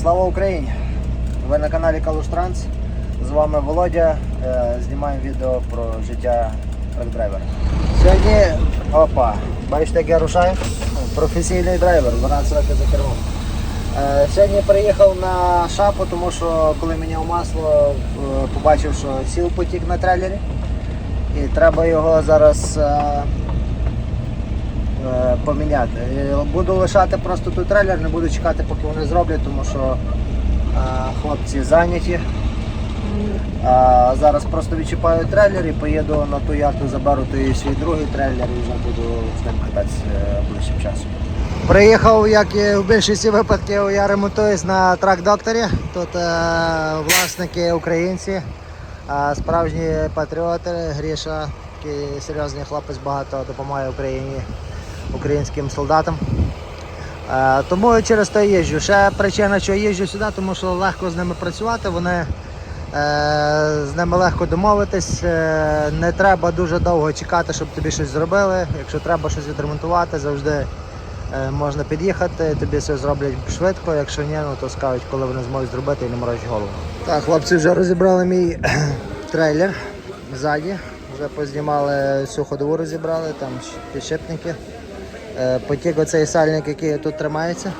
Слава Україні! Ви на каналі Калуш Транс. З вами Володя. Е, Знімаємо відео про життя трак-драйвера. Сьогодні, опа, бачите, як я рушаю? Професійний драйвер, 12 років за кермом. Е, Сьогодні приїхав на шапу, тому що коли міняв масло, е, побачив, що сіл потік на трейлері. І треба його зараз поміняти. Буду лишати просто тут трейлер, не буду чекати, поки вони зроблять, тому що е, хлопці зайняті. А зараз просто відчіпаю трейлер і поїду на ту ярду, заберу той свій другий трейлер і вже буду з ним кататися е, ближчим часом. Приїхав, як і в більшості випадків, я ремонтуюсь на трак-докторі. Тут е, власники українці, а справжні патріоти, Гріша, такий серйозний хлопець, багато допомагає Україні, українським солдатам. Е, Тому через то їжджу. Ще причина, що їжджу сюди, тому що легко з ними працювати. Вони е, з ними легко домовитись. е, Не треба дуже довго чекати, щоб тобі щось зробили. Якщо треба щось відремонтувати, завжди можна під'їхати, тобі все зроблять швидко. Якщо ні, ну то скажуть, коли вони зможуть зробити і не морочать голову. Так, хлопці вже розібрали мій трейлер ззаді. Вже познімали всю ходову розібрали, там підшипники. Е, Потік оцей сальник, який тут тримається.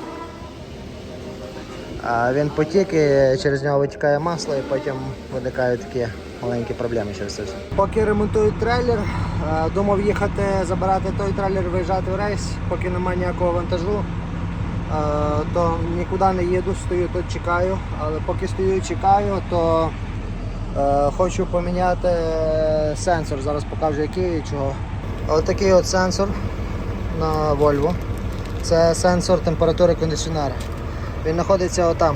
Він потік і через нього витікає масло і потім виникають такі маленькі проблеми через це. Поки ремонтують трейлер, е, думав їхати забирати той трейлер, виїжджати в рейс, поки немає ніякого вантажу, е, то нікуди не їду, стою тут чекаю. Але поки стою і чекаю, то хочу поміняти сенсор. Зараз покажу який і чого. Ось такий от сенсор на Volvo. Це сенсор температури кондиціонера. Він знаходиться отам.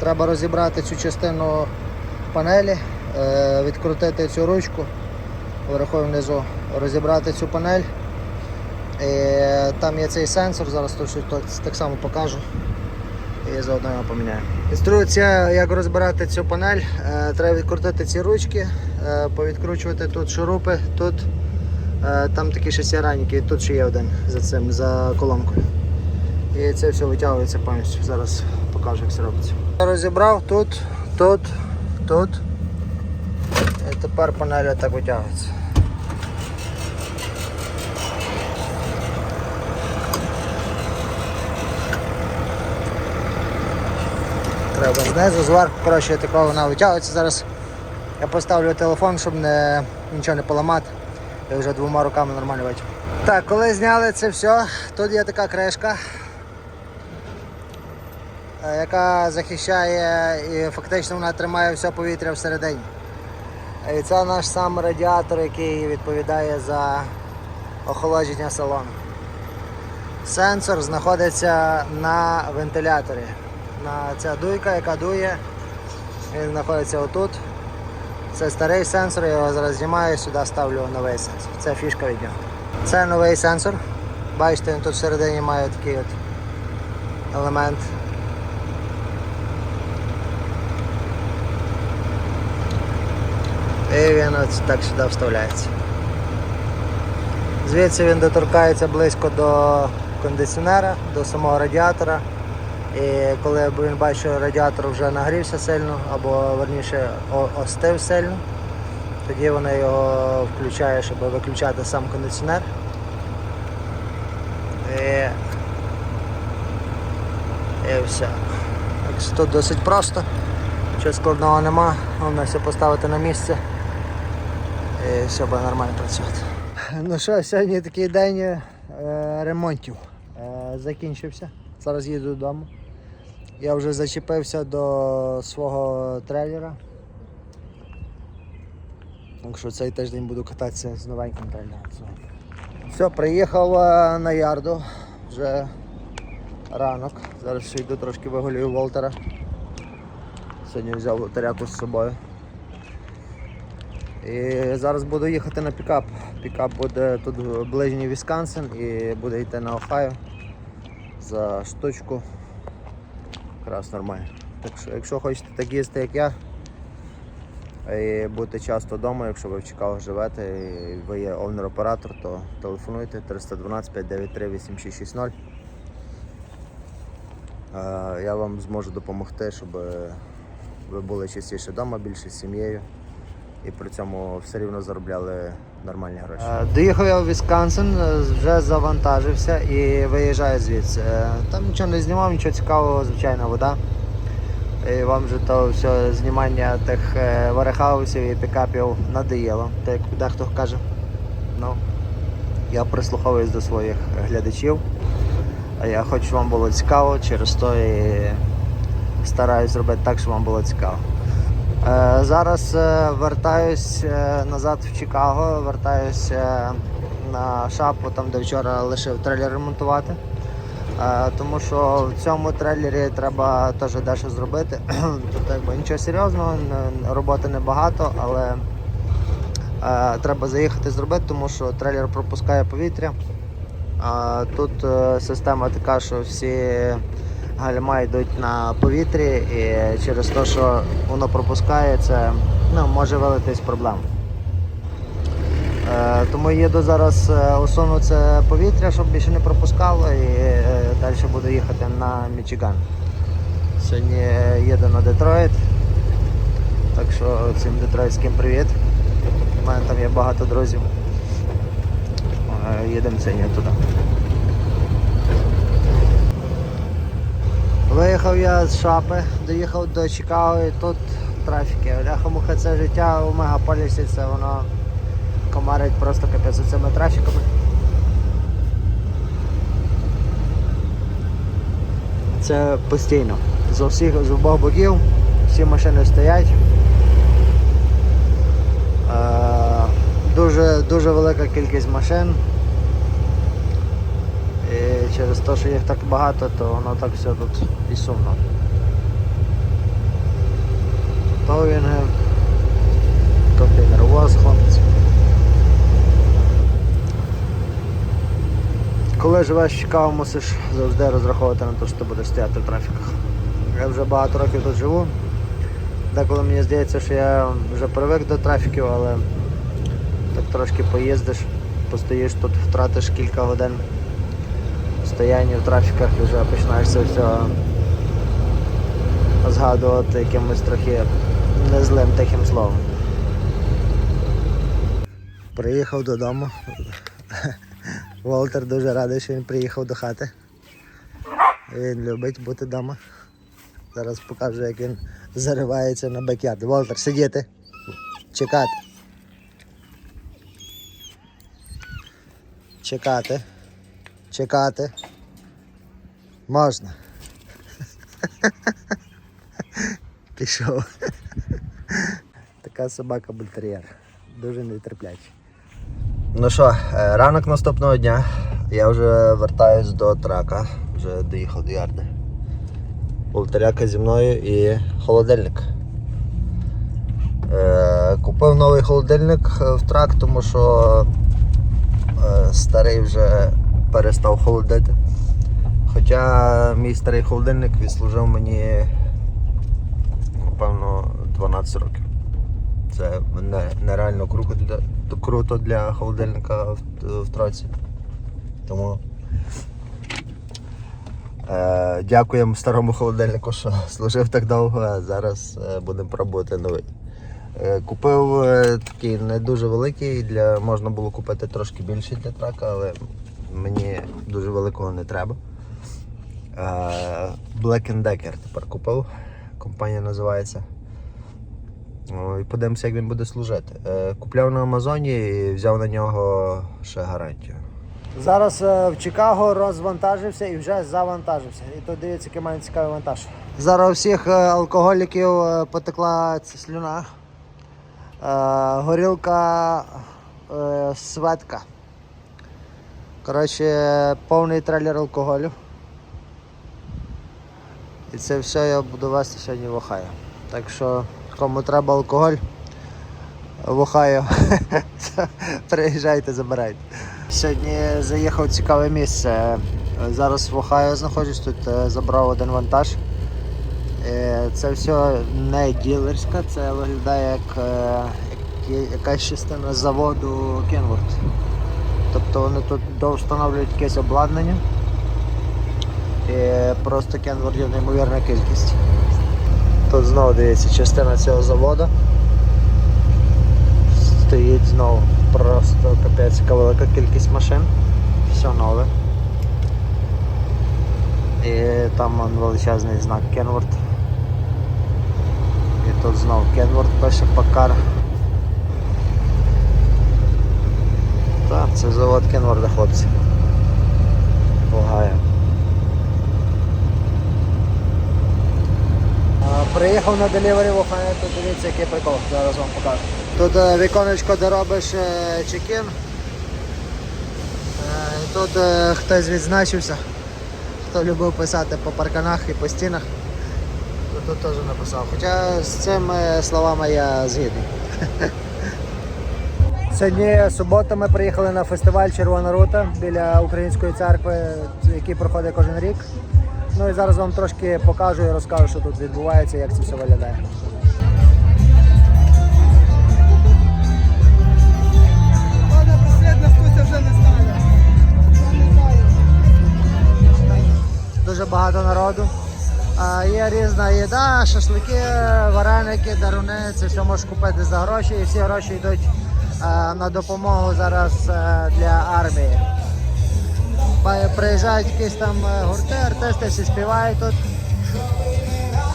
Треба розібрати цю частину панелі, е, відкрутити цю ручку вверху внизу, розібрати цю панель. І там є цей сенсор, зараз то, то- так само покажу. І заодно його поміняю. Інструкція, як розбирати цю панель. Е, Треба відкрутити ці ручки, е, повідкручувати тут шурупи, тут Там такі шестяранники, тут ще є один за цим, за колонкою. І це все витягується повністю. Зараз покажу, як це робиться. Розібрав тут, тут, тут. І тепер панель так витягується. Треба знизу, зверху, коротше, такого вона витягується. Зараз я поставлю телефон, щоб не, нічого не поламати. Я вже двома руками нормально бачу. Так, коли зняли це все, тут є така кришка, е, яка захищає і фактично вона тримає все повітря всередині. І це наш сам радіатор, який відповідає за охолодження салону. Сенсор знаходиться на вентиляторі. На ця дуйка, яка дує, він знаходиться отут. Це старий сенсор, я його зараз знімаю, сюди ставлю новий сенсор. Це фішка від нього. Це новий сенсор. Бачите, він тут всередині має такий от елемент. І він от так сюди вставляється. Звідси він доторкається близько до кондиціонера, до самого радіатора. І коли він бачить, що радіатор вже нагрівся сильно, або верніше остив сильно, тоді вона його включає, щоб виключати сам кондиціонер. І, і все. Так Тут досить просто, нічого складного нема, головне все поставити на місце і все буде нормально працювати. Ну що, сьогодні такий день е, ремонтів е, закінчився. Зараз їду додому. Я вже зачепився до свого трейлера. Так що цей тиждень буду кататися з новеньким трейлером. Все, приїхав е, на ярду. Вже ранок. Зараз ще йду трошки вигулюю Волтера. Сьогодні взяв лотеряку з собою. І зараз буду їхати на пікап. Пікап буде тут ближній Вісконсин і буде йти на Ohio за штучку. Якраз нормально. Так що, якщо хочете так їсти, як я, і бути часто вдома, якщо ви в Чикаго живете і ви є овнер-оператор, то телефонуйте 312 593 8660. Е, Я вам зможу допомогти, щоб ви були частіше вдома, більше з сім'єю і при цьому все рівно заробляли нормальні гроші. Доїхав я в Вісконсин, е, вже завантажився і виїжджаю звідси. Е, Там нічого не знімав, нічого цікавого, звичайна вода. І вам вже то все знімання тих е, варехаусів і пікапів надоїло, так як дехто каже. Ну, я прислуховуюсь до своїх глядачів. Я хочу, щоб вам було цікаво, через то і стараюсь зробити так, щоб вам було цікаво. Е, зараз е, вертаюсь е, назад в Чикаго, вертаюсь е, на шапу, там де вчора лишив трейлер ремонтувати. Тому що в цьому трейлері треба теж дещо зробити. Тобто якби нічого серйозного, роботи небагато, але треба заїхати зробити, тому що трейлер пропускає повітря. Тут система така, що всі гальма йдуть на повітрі і через те, що воно пропускає, це ну, може вилитись проблем. Е, тому їду зараз е, усуну це повітря, щоб більше не пропускало і е, далі буду їхати на Мічиган. Сьогодні їду на Детройт. Так що цим детройтським привіт. У мене там є багато друзів. Їдемо сьогодні туди. Виїхав я з Шапи, доїхав до Чикаго і тут трафіки. Ляха-муха це життя у мегаполісі, це воно комарить просто капець цими трафіками. Це постійно. З усіх з обох боків всі машини стоять. Е, дуже, дуже велика кількість машин. Через те, що їх так багато, то воно так все тут і сумно. Товінги, контейнеровоз, хлопці. Коли живеш Чикаго, мусиш завжди розраховувати на те, що ти будеш стояти в трафіках. Я вже багато років тут живу. Деколи мені здається, що я вже привик до трафіків, але так трошки поїздиш, постоїш тут, втратиш кілька годин стояння в трафіках вже починаєш це все згадувати якимось трохи незлим тихим словом. Приїхав додому. Волтер дуже радий, що він приїхав до хати. Він любить бути вдома. Зараз покажу, як він заривається на бекярд. Волтер, сидіти. Чекати. Чекати. Чекати. Можна. Пішов. Така собака бультер'єр. Дуже нетерплячий. Ну що, е, ранок наступного дня. Я вже вертаюсь до трака. Вже доїхав до ярди. Бультеряка зі мною і холодильник. Е, Купив новий холодильник е, в трак, тому що старий вже перестав холодити. Хоча мій старий холодильник відслужив мені напевно 12 років. Це нереально круто для, круто для холодильника в, в троці. Тому е, дякуємо старому холодильнику, що служив так довго, а зараз е, будемо пробувати новий. Е, Купив е, такий не дуже великий, для, можна було купити трошки більший для трака, але мені дуже великого не треба. Е, Black Decker тепер купив. Компанія називається. І подивимося, як він буде служити. Е, Купляв на Амазоні і взяв на нього ще гарантію. Зараз е, в Чикаго розвантажився і вже завантажився. І тут дивіться, який має цікавий вантаж. Зараз у всіх алкоголіків потекла ця слюна. Горілка светка. Коротше, повний трейлер алкоголю. І це все я буду вести сьогодні в Охайо. Так що, кому треба алкоголь в Охайо, приїжджайте, забирайте. Сьогодні заїхав в цікаве місце. Зараз в Охайо знаходжусь, тут е, забрав один вантаж. Е, Це все не ділерська, це виглядає як, е, як якась частина заводу Kenworth. Тобто вони тут довстановлюють якесь обладнання. І просто кенвордів неймовірна кількість. Тут знову дивіться частина цього заводу. Стоїть знову просто капець, яка велика кількість машин. Все нове. І там вон величезний знак Кенворд. І тут знов Кенворд пише Пакар. Так, це завод Кенворда, хлопці. Бугає. Приїхав на Delivery в Охайо, тут дивіться який прикол, зараз вам покажу. Тут е, віконечко, де робиш е, чекін. Е, Тут хтось відзначився, хто любив писати по парканах і по стінах, то тут теж написав. Хоча з цими словами я згідний. Сьогодні субота ми приїхали на фестиваль Червона рута біля української церкви, який проходить кожен рік. Ну і зараз вам трошки покажу і розкажу, що тут відбувається, як це все виглядає. Дуже багато народу. А, є різна їда, шашлики, вареники, даруни, це все можеш купити за гроші і всі гроші йдуть на допомогу зараз е, для армії. Приїжджають якісь там е, гурти, артисти, всі співають тут.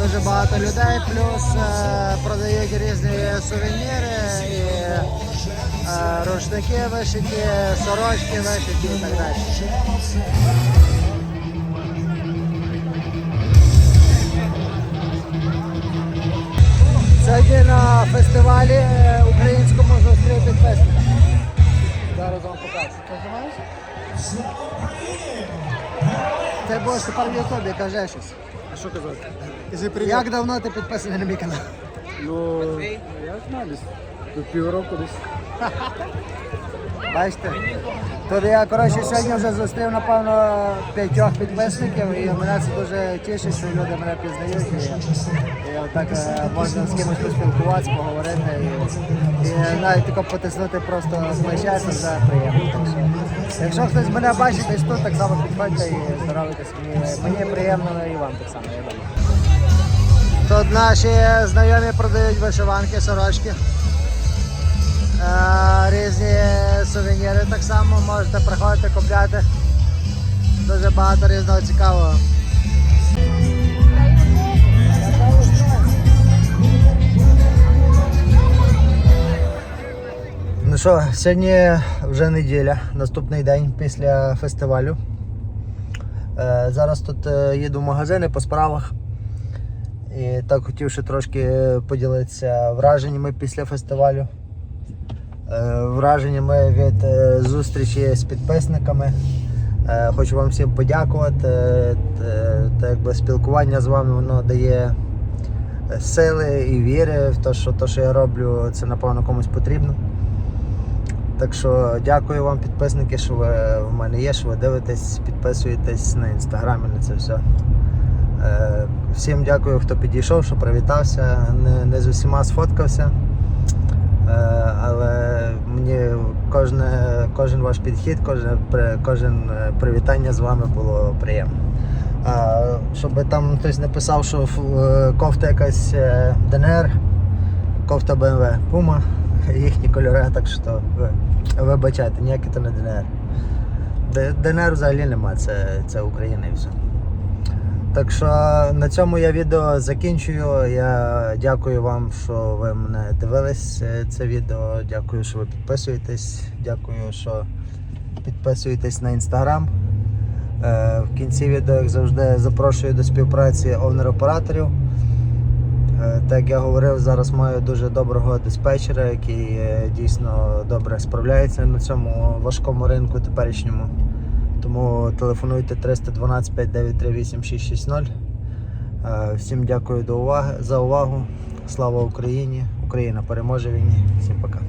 Дуже багато людей, плюс е, продають різні сувеніри і рушники вишиті, сорочки вишиті і так далі. Сьогодні на фестивалі е, українському зустріти фестиваль. Зараз вам покажу. Це було тепер в Ютубі, каже щось. А що казати? Як давно ти підписаний на мій канал? Ну, я знаю, десь півроку десь. Бачите? Тут я коротше сьогодні вже зустрів, напевно, п'ятьох підписників і мене це дуже тішить, що люди мене пізнають. І, і отак е, можна з кимось поспілкуватися, поговорити. І, і навіть тако потиснути просто плече, це вже приємно. Так що, якщо хтось мене бачить десь тут, так само підходьте і здоровайтесь. Мені, мені приємно і вам так само, я думаю. Тут наші знайомі продають вишиванки, сорочки. Різні сувеніри так само можете приходити купляти. Дуже багато різного цікавого. Ну що, сьогодні вже неділя, наступний день після фестивалю. Е, зараз тут е, їду в магазини по справах. І так хотів ще трошки поділитися враженнями після фестивалю. Е, враженнями від е, зустрічі з підписниками. Е, Хочу вам всім подякувати. Та якби спілкування з вами воно дає сили і віри в те, що те, що я роблю, це напевно комусь потрібно. Так що дякую вам, підписники, що ви в мене є, що ви дивитесь, підписуєтесь на інстаграмі на це все. Всім дякую, хто підійшов, що привітався. Не, не з усіма сфоткався. Е, Але мені кожне, кожен ваш підхід, кожне, кожен е, привітання з вами було приємно. А, щоб там хтось не писав, що е, кофта якась ДНР, кофта BMW Puma, їхні кольори, так що ви, вибачайте, ніякі то не ДНР. ДНР взагалі нема, це, це Україна і все. Так що на цьому я відео закінчую. Я дякую вам, що ви мене дивились е, це відео. Дякую, що ви підписуєтесь. Дякую, що підписуєтесь на інстаграм. Е, В кінці відео, як завжди, запрошую до співпраці овнер-операторів. Е, Так як я говорив, зараз маю дуже доброго диспетчера, який дійсно добре справляється на цьому важкому ринку теперішньому. Тому телефонуйте 312 593 8660. Е, Всім дякую за увагу. Слава Україні! Україна переможе війні. Всім пока.